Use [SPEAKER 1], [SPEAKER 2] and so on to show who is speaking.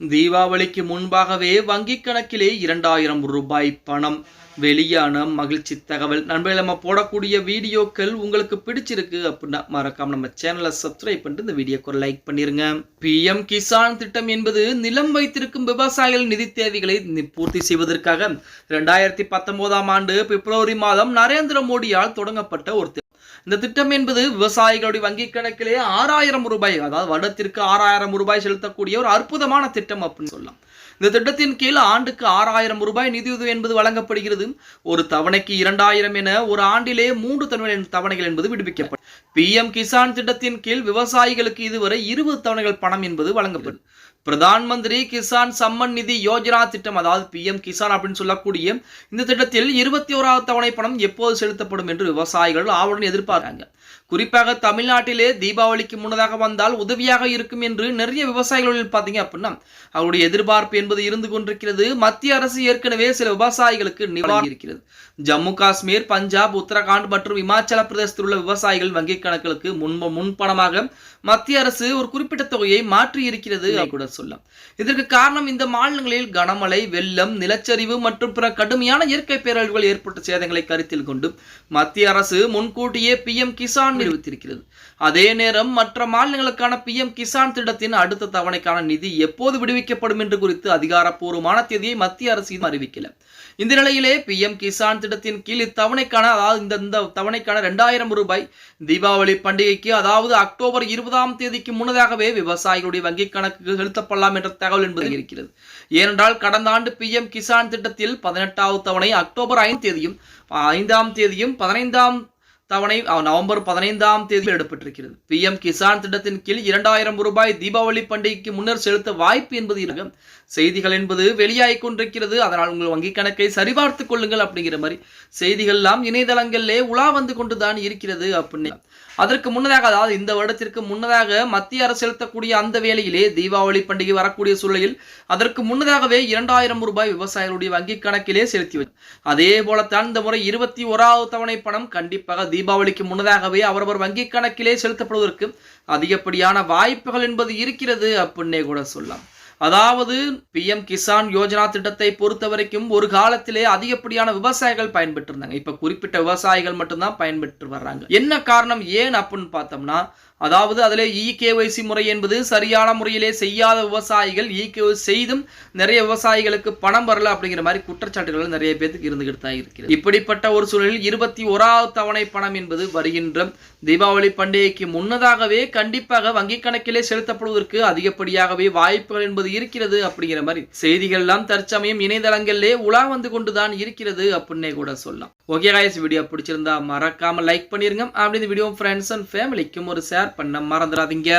[SPEAKER 1] தீபாவளிக்கு முன்பாகவே வங்கிக் கணக்கிலே இரண்டாயிரம் ரூபாய் பணம். வெளியான மகிழ்ச்சி தகவல். நண்பர்கள் நம்ம போடக்கூடிய வீடியோக்கள் உங்களுக்கு பிடிச்சிருக்கு அப்படின்னா மறக்காம நம்ம சேனலை சப்ஸ்கிரைப் பண்ணிட்டு இந்த வீடியோக்கு ஒரு லைக் பண்ணிருங்க. பிஎம் கிசான் திட்டம் என்பது நிலம் வைத்திருக்கும் விவசாயிகள் நிதி தேவைகளை பூர்த்தி செய்வதற்காக. இரண்டாயிரத்தி பத்தொன்பதாம் ஆண்டு பிப்ரவரி மாதம் நரேந்திர மோடியால் தொடங்கப்பட்ட ஒரு இந்த திட்டம் என்பது விவசாயிகளுடைய வங்கிக் கணக்கிலே ஆறாயிரம் ரூபாய் அதாவது வருடத்திற்கு ஆறாயிரம் ரூபாய் செலுத்தக்கூடிய ஒரு அற்புதமான திட்டம் அப்படின்னு சொல்லலாம். இந்த திட்டத்தின் கீழ் ஆண்டுக்கு ஆறாயிரம் ரூபாய் நிதியுதவி என்பது வழங்கப்படுகிறது. ஒரு தவணைக்கு இரண்டாயிரம் என ஒரு ஆண்டிலே மூன்று தவணை தவணைகள் என்பது விடுவிக்கப்படும். பிஎம் கிசான் திட்டத்தின் கீழ் விவசாயிகளுக்கு இதுவரை இருபது தவணைகள் பணம் என்பது வழங்கப்படும். பிரதான் மந்திரி கிசான் சம்மன் நிதி யோஜனா திட்டம் அதாவது பிஎம் கிசான் அப்படின்னு சொல்லக்கூடிய இந்த திட்டத்தில் இருபத்தி ஓராவது தவணை பணம் எப்போது செலுத்தப்படும் என்று விவசாயிகள் ஆவலுடன் எதிர்பார்க்காங்க குறிப்பாக தமிழ்நாட்டிலே தீபாவளிக்கு முன்னதாக வந்தால் உதவியாக இருக்கும் என்று நிறைய விவசாயிகள் பார்த்தீங்க அப்படின்னா அவருடைய எதிர்பார்ப்பு என்பது இருந்து கொண்டிருக்கிறது. மத்திய அரசு ஏற்கனவே சில விவசாயிகளுக்கு நிவாரணம் இருக்கிறது. ஜம்மு காஷ்மீர் பஞ்சாப் உத்தரகாண்ட் மற்றும் இமாச்சல பிரதேசத்தில் உள்ள விவசாயிகள் வங்கிக் கணக்குகளுக்கு முன் முன்பணமாக மத்திய அரசு ஒரு குறிப்பிட்ட தொகையை மாற்றி இருக்கிறது கூட சொல்லலாம். இதற்கு காரணம் இந்த மாநிலங்களில் கனமழை வெள்ளம் நிலச்சரிவு மற்றும் பிற கடுமையான இயற்கை பேரழிவுகள் ஏற்பட்ட சேதங்களை கருத்தில் கொண்டு மத்திய அரசு முன்கூட்டியே பி எம் கிசான் நிறுவித்திருக்கிறது. அதே நேரம் மற்ற மாநிலங்களுக்கான பி எம் கிசான் திட்டத்தின் அடுத்த தவணைக்கான நிதி எப்போது விடுவிக்கப்படும் என்று குறித்து அதிகாரப்பூர்வமான தேதியை மத்திய அரசு அறிவிக்கல. இந்த நிலையிலே பி எம் கிசான் திட்டத்தின் கீழ் இத்தவணைக்கான அதாவது இந்த இந்த தவணைக்கான ரெண்டாயிரம் ரூபாய் தீபாவளி பண்டிகைக்கு அதாவது அக்டோபர் இருபதாம் தேதிக்கு முன்னதாகவே விவசாயிகளுடைய வங்கிக் கணக்குக்கு செலுத்தப்படலாம் என்ற தகவல் என்பது இருக்கிறது. ஏனென்றால் கடந்த ஆண்டு பி எம் கிசான் திட்டத்தில் பதினெட்டாவது தவணை அக்டோபர் ஐந்து தேதியும் ஐந்தாம் தேதியும் பதினைந்தாம் தவணை நவம்பர் பதினைந்தாம் தேதி எடுப்பட்டிருக்கிறது பிஎம் கிசான் திட்டத்தின் கீழ் இரண்டாயிரம் ரூபாய் தீபாவளி பண்டிகைக்கு முன்னர் செலுத்த வாய்ப்பு என்பது செய்திகள் என்பது வெளியாகி கொண்டிருக்கிறது. அதனால் உங்கள் வங்கிக் கணக்கை சரிபார்த்துக் கொள்ளுங்கள் அப்படிங்கிற மாதிரி செய்திகள் எல்லாம் இணையதளங்களிலே உலா வந்து கொண்டுதான் இருக்கிறது அப்படின்னு. அதற்கு முன்னதாக அதாவது இந்த வருடத்திற்கு முன்னதாக மத்திய அரசு செலுத்தக்கூடிய அந்த வேளையிலே தீபாவளி பண்டிகை வரக்கூடிய சூழலில் அதற்கு முன்னதாகவே இரண்டாயிரம் ரூபாய் விவசாயிகளுடைய வங்கிக் கணக்கிலே செலுத்தி அதே போலத்தான் இந்த முறை இருபத்தி ஓராவது தவணை பணம் கண்டிப்பாக தீபாவளிக்கு முன்னதாகவே அவரவர் வங்கிக் கணக்கிலே செலுத்தப்படுவதற்கு அதிகப்படியான வாய்ப்புகள் என்பது இருக்கிறது அப்படின்னே கூட சொல்லலாம். அதாவது பிஎம் கிசான் யோஜனா திட்டத்தை பொறுத்த வரைக்கும் ஒரு காலத்திலே அதிகப்படியான விவசாயிகள் பயன்பெற்று இருந்தாங்க இப்ப குறிப்பிட்ட விவசாயிகள் மட்டும்தான் பயன்பெற்று வர்றாங்க. என்ன காரணம் ஏன் அப்படின்னு பார்த்தோம்னா அதாவது அதில் இகேஒய்சி முறை என்பது சரியான முறையிலே செய்யாத விவசாயிகள் இகேஒய் செய்தும் நிறைய விவசாயிகளுக்கு பணம் வரல அப்படிங்கிற மாதிரி குற்றச்சாட்டுகள் நிறைய பேருக்கு இருந்துகிட்டு தான் இருக்கிறது. இப்படிப்பட்ட ஒரு சூழலில் இருபத்தி ஓராவது தவணை பணம் என்பது வருகின்ற தீபாவளி பண்டிகைக்கு முன்னதாகவே கண்டிப்பாக வங்கிக் கணக்கிலே செலுத்தப்படுவதற்கு அதிகப்படியாகவே வாய்ப்புகள் என்பது இருக்கிறது அப்படிங்கிற மாதிரி செய்திகள் எல்லாம் தற்சமயம் இணையதளங்களிலே உலா வந்து கொண்டுதான் இருக்கிறது அப்படின்னே கூட சொல்லலாம். ஓகே காய்ஸ் வீடியோ பிடிச்சிருந்தா மறக்காம லைக் பண்ணிருங்க. அப்படி இந்த வீடியோ ஃப்ரெண்ட்ஸ் அண்ட் ஃபேமிலிக்கும் ஒரு share பண்ண மறந்துடாதீங்க